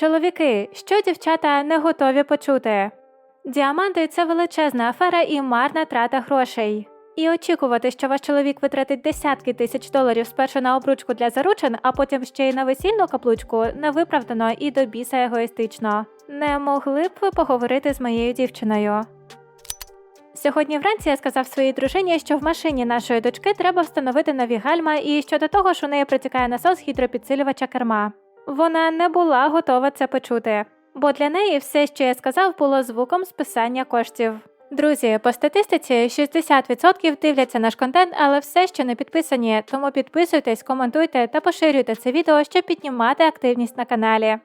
Чоловіки, що дівчата не готові почути? Діаманти це величезна афера і марна трата грошей. І очікувати, що ваш чоловік витратить десятки тисяч доларів спершу на обручку для заручин, а потім ще й на весільну каплучку, невиправдано і до біса егоїстично. Не могли б ви поговорити з моєю дівчиною? Сьогодні вранці я сказав своїй дружині, що в машині нашої дочки треба встановити нові гальма, і що до того ж у неї протікає насос гідропідсилювача керма. Вона не була готова це почути, бо для неї все, що я сказав, було звуком списання коштів. Друзі, по статистиці 60% дивляться наш контент, але все ще не підписані, тому підписуйтесь, коментуйте та поширюйте це відео, щоб піднімати активність на каналі.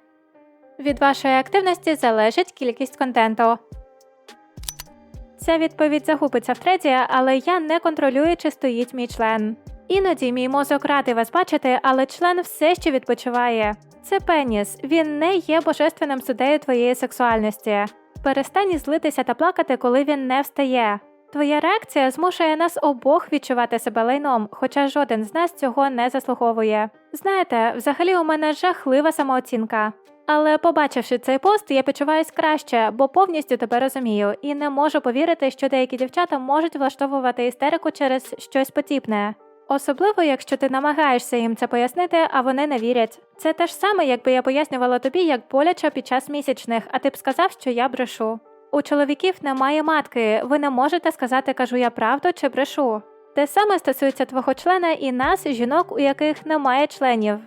Від вашої активності залежить кількість контенту. Ця відповідь загубиться в треті, але я не контролюю, чи стоїть мій член. Іноді мій мозок радий вас бачити, але член все ще відпочиває. Це пеніс, він не є божественним суддею твоєї сексуальності. Перестань злитися та плакати, коли він не встає. Твоя реакція змушує нас обох відчувати себе лайном, хоча жоден з нас цього не заслуговує. Знаєте, взагалі у мене жахлива самооцінка. Але побачивши цей пост, я почуваюсь краще, бо повністю тебе розумію, і не можу повірити, що деякі дівчата можуть влаштовувати істерику через щось подібне. Особливо, якщо ти намагаєшся їм це пояснити, а вони не вірять. Це те ж саме, якби я пояснювала тобі, як боляче під час місячних, а ти б сказав, що я брешу. У чоловіків немає матки, ви не можете сказати, кажу я правду чи брешу. Те саме стосується твого члена і нас, жінок, у яких немає членів.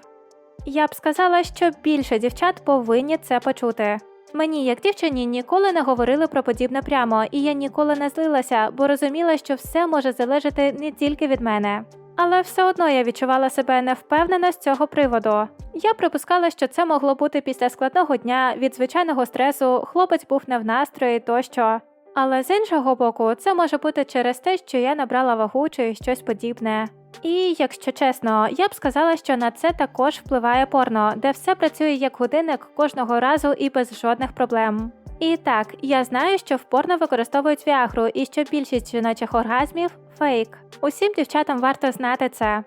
Я б сказала, що більше дівчат повинні це почути. Мені, як дівчині, ніколи не говорили про подібне прямо, і я ніколи не злилася, бо розуміла, що все може залежати не тільки від мене. Але все одно я відчувала себе невпевнено з цього приводу. Я припускала, що це могло бути після складного дня, від звичайного стресу, хлопець був не в настрої тощо. Але з іншого боку, це може бути через те, що я набрала вагу чи щось подібне. І, якщо чесно, я б сказала, що на це також впливає порно, де все працює як годинник кожного разу і без жодних проблем. І так, я знаю, що в порно використовують віагру і що більшість жіночих оргазмів фейк. Усім дівчатам варто знати це.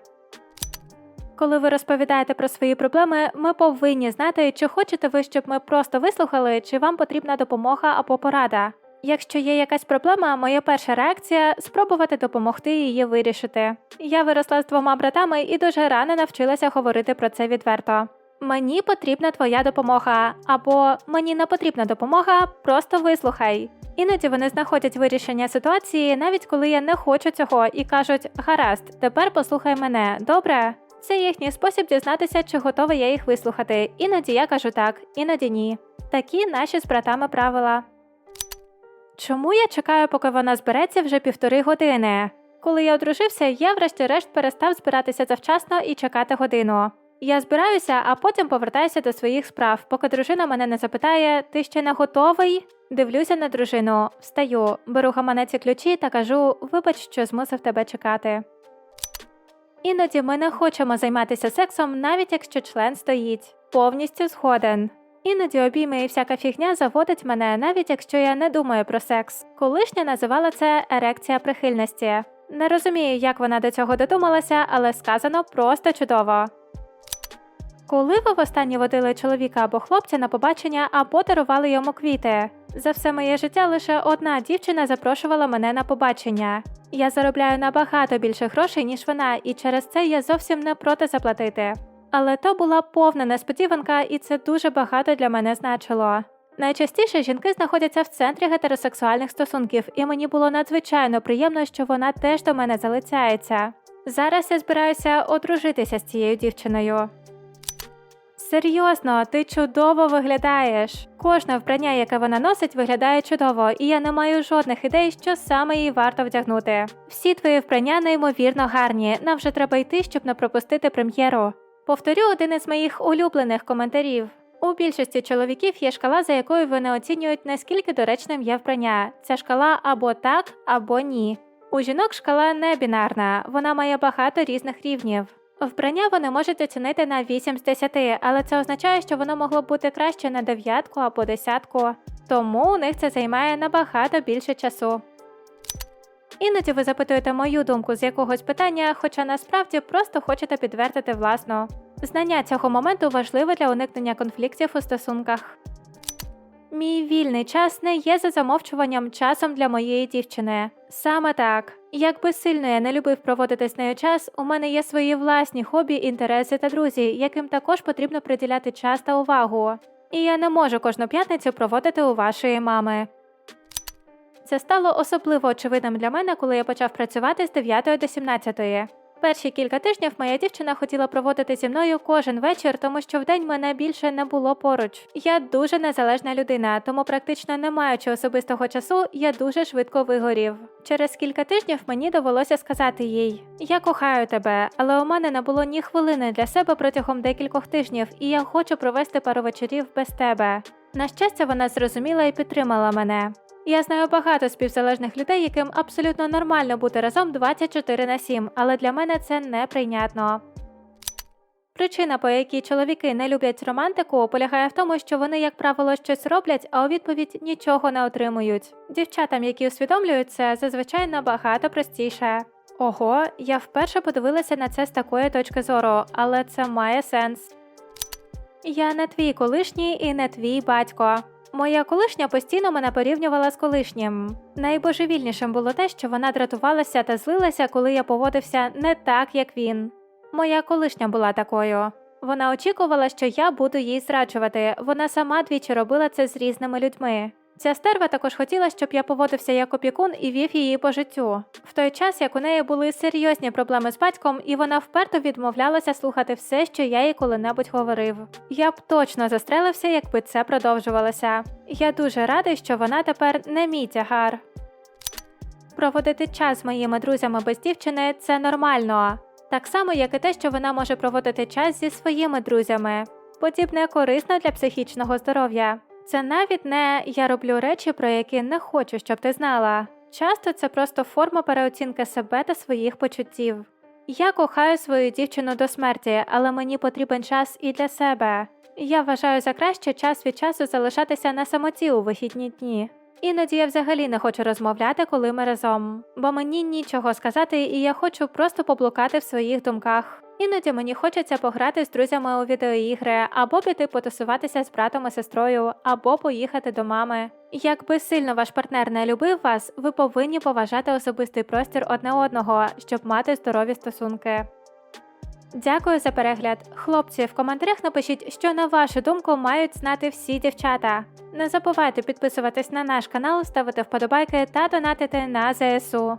Коли ви розповідаєте про свої проблеми, ми повинні знати, чи хочете ви, щоб ми просто вислухали, чи вам потрібна допомога або порада. Якщо є якась проблема, моя перша реакція спробувати допомогти її вирішити. Я виросла з двома братами і дуже рано навчилася говорити про це відверто. Мені потрібна твоя допомога, або мені не потрібна допомога, просто вислухай. Іноді вони знаходять вирішення ситуації, навіть коли я не хочу цього, і кажуть: гаразд, тепер послухай мене, добре? Це їхній спосіб дізнатися, чи готова я їх вислухати. Іноді я кажу так, іноді ні. Такі наші з братами правила. Чому я чекаю, поки вона збереться вже півтори години? Коли я одружився, я врешті-решт перестав збиратися завчасно і чекати годину. Я збираюся, а потім повертаюся до своїх справ, поки дружина мене не запитає, ти ще не готовий? Дивлюся на дружину, встаю, беру гаманець і ключі та кажу, вибач, що змусив тебе чекати. Іноді ми не хочемо займатися сексом, навіть якщо член стоїть. Повністю згоден. Іноді обійми і всяка фігня заводить мене, навіть якщо я не думаю про секс. Колишня називала це ерекція прихильності. Не розумію, як вона до цього додумалася, але сказано просто чудово. Коли ви востаннє водили чоловіка або хлопця на побачення або дарували йому квіти? За все моє життя лише одна дівчина запрошувала мене на побачення. Я заробляю набагато більше грошей, ніж вона, і через це я зовсім не проти заплатити. Але то була повна несподіванка, і це дуже багато для мене значило. Найчастіше жінки знаходяться в центрі гетеросексуальних стосунків, і мені було надзвичайно приємно, що вона теж до мене залицяється. Зараз я збираюся одружитися з цією дівчиною. Серйозно, ти чудово виглядаєш. Кожне вбрання, яке вона носить, виглядає чудово, і я не маю жодних ідей, що саме їй варто вдягнути. Всі твої вбрання неймовірно гарні. Нам вже треба йти, щоб не пропустити прем'єру. Повторю один із моїх улюблених коментарів. У більшості чоловіків є шкала, за якою вони оцінюють, наскільки доречним є вбрання. Ця шкала або так, або ні. У жінок шкала не бінарна, вона має багато різних рівнів. Вбрання вони можуть оцінити на 8 з 10, але це означає, що воно могло б бути краще на дев'ятку або десятку. Тому у них це займає набагато більше часу. Іноді ви запитуєте мою думку з якогось питання, хоча насправді просто хочете підтвердити власну. Знання цього моменту важливе для уникнення конфліктів у стосунках. Мій вільний час не є за замовчуванням часом для моєї дівчини. Саме так. Якби сильно я не любив проводити з нею час, у мене є свої власні хобі, інтереси та друзі, яким також потрібно приділяти час та увагу. І я не можу кожну п'ятницю проводити у вашої мами. Це стало особливо очевидним для мене, коли я почав працювати з 9 до 17. Перші кілька тижнів моя дівчина хотіла проводити зі мною кожен вечір, тому що вдень мене більше не було поруч. Я дуже незалежна людина, тому практично не маючи особистого часу, я дуже швидко вигорів. Через кілька тижнів мені довелося сказати їй: Я кохаю тебе, але у мене не було ні хвилини для себе протягом декількох тижнів, і я хочу провести пару вечорів без тебе. На щастя, вона зрозуміла і підтримала мене. Я знаю багато співзалежних людей, яким абсолютно нормально бути разом 24 на 7, але для мене це неприйнятно. Причина, по якій чоловіки не люблять романтику, полягає в тому, що вони, як правило, щось роблять, а у відповідь нічого не отримують. Дівчатам, які усвідомлюють це, зазвичай набагато простіше. Ого, я вперше подивилася на це з такої точки зору, але це має сенс. Я не твій колишній і не твій батько. Моя колишня постійно мене порівнювала з колишнім. Найбожевільнішим було те, що вона дратувалася та злилася, коли я поводився не так, як він. Моя колишня була такою. Вона очікувала, що я буду їй зраджувати. Вона сама двічі робила це з різними людьми. Ця стерва також хотіла, щоб я поводився як опікун і вів її по життю. В той час, як у неї були серйозні проблеми з батьком, і вона вперто відмовлялася слухати все, що я їй коли-небудь говорив. Я б точно застрелився, якби це продовжувалося. Я дуже радий, що вона тепер не мій тягар. Проводити час з моїми друзями без дівчини це нормально. Так само, як і те, що вона може проводити час зі своїми друзями. Подібне корисно для психічного здоров'я. Це навіть не я роблю речі, про які не хочу, щоб ти знала. Часто це просто форма переоцінки себе та своїх почуттів. Я кохаю свою дівчину до смерті, але мені потрібен час і для себе. Я вважаю за краще час від часу залишатися на самоті у вихідні дні. Іноді я взагалі не хочу розмовляти, коли ми разом, бо мені нічого сказати, і я хочу просто поблукати в своїх думках. Іноді мені хочеться пограти з друзями у відеоігри, або піти потусуватися з братом і сестрою, або поїхати до мами. Якби сильно ваш партнер не любив вас, ви повинні поважати особистий простір одне одного, щоб мати здорові стосунки. Дякую за перегляд. Хлопці, в коментарях напишіть, що на вашу думку мають знати всі дівчата. Не забувайте підписуватись на наш канал, ставити вподобайки та донатити на ЗСУ.